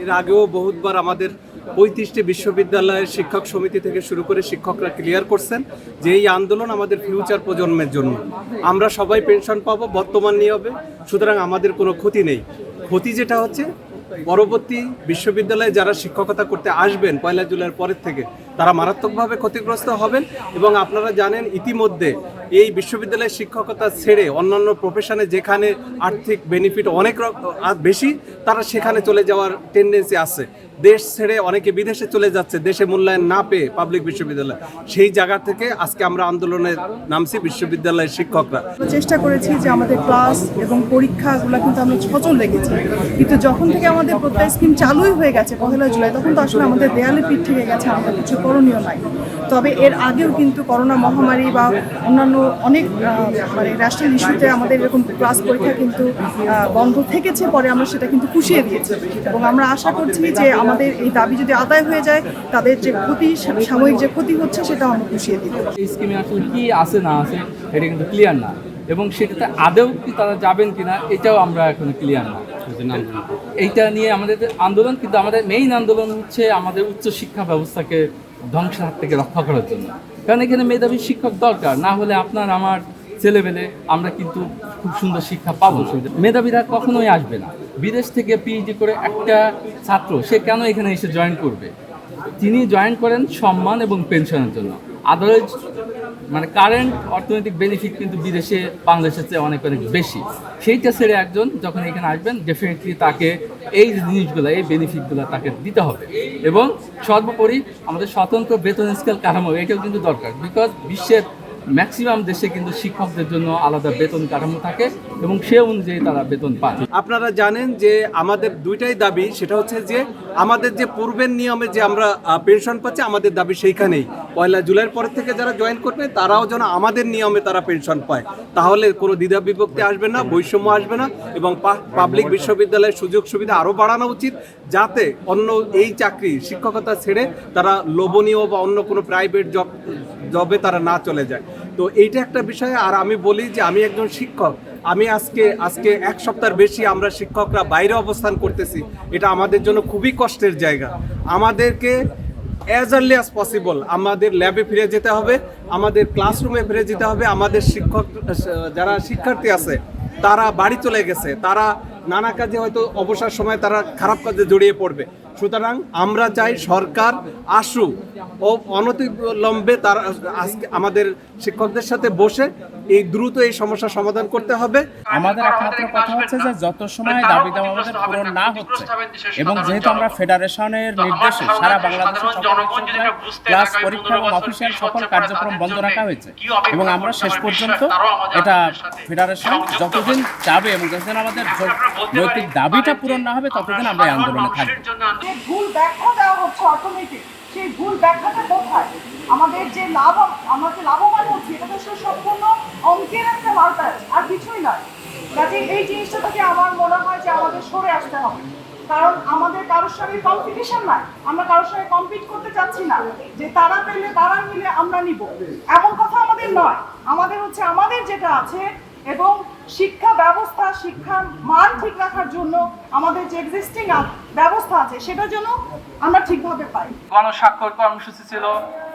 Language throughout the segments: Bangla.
এর আগেও বহুতবার আমাদের পঁয়ত্রিশটি বিশ্ববিদ্যালয়ের শিক্ষক সমিতি থেকে শুরু করে শিক্ষকরা ক্লিয়ার করছেন যে এই আন্দোলন আমাদের ফিউচার প্রজন্মের জন্য। আমরা সবাই পেনশন পাবো, বর্তমান নিয়ে হবে, সুতরাং আমাদের কোনো ক্ষতি নেই। ক্ষতি যেটা হচ্ছে, পরবর্তী বিশ্ববিদ্যালয়ে যারা শিক্ষকতা করতে আসবেন পয়লা জুলাইয়ের পরের থেকে, তারা মারাত্মকভাবে ক্ষতিগ্রস্ত হবেন এবং আপনারা জানেন ইতিমধ্যে এই বিশ্ববিদ্যালয়ের শিক্ষকতা ছেড়ে অন্যান্য প্রফেশনে যেখানে আর্থিক বেনিফিট অনেক বেশি, তারা সেখানে চলে যাওয়ার টেন্ডেন্সি আছে। দেশ ছেড়ে অনেকে বিদেশে চলে যাচ্ছে, দেশে মূল্যায়ন না পেয়ে পাবলিক বিশ্ববিদ্যালয়। সেই জায়গা থেকে আজকে আমরা আন্দোলনে নামছি বিশ্ববিদ্যালয়ের শিক্ষকরা। চেষ্টা করেছি যে আমাদের ক্লাস এবং পরীক্ষাগুলো কিন্তু আমরা সচল রেখেছি। কিন্তু যখন থেকে আমাদের প্রত্যয় স্কিম চালুই হয়ে গেছে পহেলা জুলাই, তখন তো আসলে আমাদের দেয়ালে পিঠ থেকে গেছে আমাদের কিছু করণীয় নাই। তবে এর আগেও কিন্তু করোনা মহামারী বা অন্যান্য অনেক মানে ন্যাশনাল ইস্যুতে আমাদের এরকম ক্লাস পরীক্ষা কিন্তু বন্ধ থেকেছে, পরে আমরা সেটা কিন্তু পুষিয়ে দিয়েছি। এবং আমরা আশা করছি যে আমাদের এই দাবি যদি আদায় হয়ে যায়, তাদের যে ক্ষতি, সাময়িক যে ক্ষতি হচ্ছে সেটা আমরা পুষিয়ে দিব এই স্কিমে আসলে কি আছে, না আছে, এটা কিন্তু ক্লিয়ার না। এবং সেটাতে আদৌ কি তারা যাবেন কিনা, এটাও আমরা এখন ক্লিয়ার না। এইটা নিয়ে আমাদের আন্দোলন, কিন্তু আমাদের মেইন আন্দোলন হচ্ছে আমাদের উচ্চ শিক্ষা ব্যবস্থাকে ধ্বংসের হাত থেকে রক্ষা করার জন্য। কারণ এখানে মেধাবী শিক্ষক দরকার, না হলে আপনার আমার ছেলেবেলে আমরা কিন্তু খুব সুন্দর শিক্ষা পাবো। মেধাবীরা কখনোই আসবে না। বিদেশ থেকে পিএইচডি করে একটা ছাত্র, সে কেন এখানে এসে জয়েন করবে? তিনি জয়েন করেন সম্মান এবং পেনশনের জন্য। আদারওয়াইজ মানে কারেন্ট অর্থনৈতিক বেনিফিট কিন্তু বিদেশে, বাংলাদেশের চেয়ে অনেক অনেক বেশি। সেইটা ছেড়ে একজন যখন এখানে আসবেন ডেফিনেটলি তাকে এই জিনিসগুলো, এই বেনিফিটগুলো তাকে দিতে হবে। এবং সর্বোপরি আমাদের স্বতন্ত্র বেতন স্কেল কাঠামো, এটাও কিন্তু দরকার। বিকজ বিশ্বের ম্যাক্সিমাম দেশে কিন্তু শিক্ষকদের জন্য আলাদা বেতন কাঠামো থাকে এবং সে অনুযায়ী তারা বেতন পায়। আপনারা জানেন যে আমাদের দুইটাই দাবি, সেটা হচ্ছে যে আমাদের যে পূর্বের নিয়মে যে আমরা পেনশন পাচ্ছি, আমাদের দাবি সেইখানেই। পয়লা জুলাইয়ের পর থেকে যারা জয়েন করবে, তারাও যেন আমাদের নিয়মে তারা পেনশন পায়। তাহলে কোনো দ্বিধা বিভক্তি আসবে না, বৈষম্য আসবে না এবং পাবলিক বিশ্ববিদ্যালয়ের সুযোগ সুবিধা আরও বাড়ানো উচিত, যাতে অন্য এই চাকরি শিক্ষকতা ছেড়ে তারা লোভনীয় বা অন্য কোনো প্রাইভেট জব জবে তারা না চলে যায়। তো এইটা একটা বিষয়, আর আমি বলি যে আমি একজন শিক্ষক। আমি আজকে আজকে এক সপ্তাহের বেশি আমরা শিক্ষকরা বাইরে অবস্থান করতেছি। এটা আমাদের জন্য খুবই কষ্টের জায়গা। আমাদেরকে অ্যাজ আর্লি অ্যাজ পসিবল আমাদের ল্যাবে ফিরে যেতে হবে, আমাদের ক্লাসরুমে ফিরে যেতে হবে, আমাদের শিক্ষক, যারা শিক্ষার্থী আছে, তারা বাড়ি চলে গেছে, তারা নানা কাজে হয়তো অবসর সময় তারা খারাপ কাজে জড়িয়ে পড়বে। সুতরাং আমরা চাই সরকার আসুক ও অনতিবিলম্বে তার আজকে আমাদের শিক্ষকদের সাথে বসে এই দ্রুত এই সমস্যার সমাধান করতে হবে। আমাদের একমাত্র কথা হচ্ছে যে যত সময় দাবি দাওয়া আমাদের পূরণ না হচ্ছে এবং যেহেতু আমরা ফেডারেশনের নির্দেশে সারা বাংলাদেশের সকল ক্লাস পরীক্ষা এবং অফিসিয়াল সকল কার্যক্রম বন্ধ রাখা হয়েছে এবং আমরা শেষ পর্যন্ত এটা ফেডারেশন যতদিন যাবে এবং যতদিন আমাদের নৈতিক দাবিটা পূরণ না হবে ততদিন আমরা এই আন্দোলনে থাকব। যে ভুল ব্যাখ্যা দেওয়া হচ্ছে অটোমেটিক সেই ভুল ব্যাখ্যাটা কোথায়? আমাদের যে লাভ, আমরা যে লাভবান হচ্ছি, এটা তো সম্পূর্ণ অঙ্কের একটা মার্কার আর কিছুই নয়। কাজে এই জিনিসটা থেকে আমার মনে হয় যে আমাদের সরে আসতে হবে। কারণ আমাদের কারোর সঙ্গে কম্পিটিশন নাই, আমরা কারোর সঙ্গে কম্পিট করতে চাচ্ছি না। যে তারা পেলে তারা মিলে আমরা নিব। এমন কথা আমাদের নয়। আমাদের হচ্ছে, আমাদের যেটা আছে এবং শিক্ষা ব্যবস্থা, শিক্ষার মান ঠিক রাখার জন্য আমাদের যে এক্সিস্টিং ব্যবস্থা আছে সেটা যেন আমরা ঠিকভাবে পাই। গণস্বাক্ষর কর্মসূচি ছিল,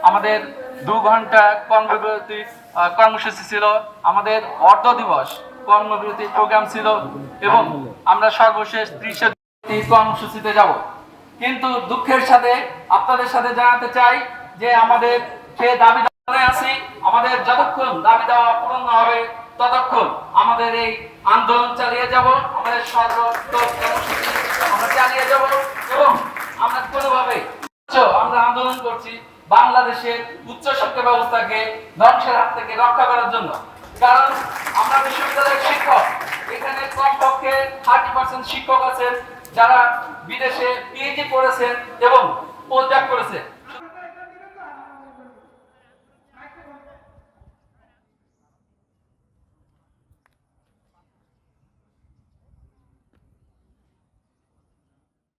আমাদের দু ঘণ্টা কর্মবিরতি কর্মসূচি ছিল, আমাদের অর্ধ দিবস কর্মবিরতি প্রোগ্রাম ছিল এবং আমরা সর্বশেষ ত্রিশে কর্মসূচিতে যাব। কিন্তু দুঃখের সাথে আপনাদের সাথে জানাতে চাই যে আমাদের সে দাবি আছি আমাদের যতক্ষণ দাবি দেওয়া পূরণ না হবে, ততক্ষণ আমাদের এই আন্দোলন চালিয়ে যাব, আমাদের আমরা চালিয়ে যাব এবং আমরা কোনোভাবে আমরা আন্দোলন করছি বাংলাদেশের উচ্চ শিক্ষা ব্যবস্থাকে ধ্বংসের হাত থেকে রক্ষা করার জন্য। কারণ আমরা বিশ্ববিদ্যালয়ের শিক্ষক, এখানে কমপক্ষে থার্টি পার্সেন্ট শিক্ষক আছেন যারা বিদেশে পিএইচডি করেছেন এবং পোস্ট করেছেন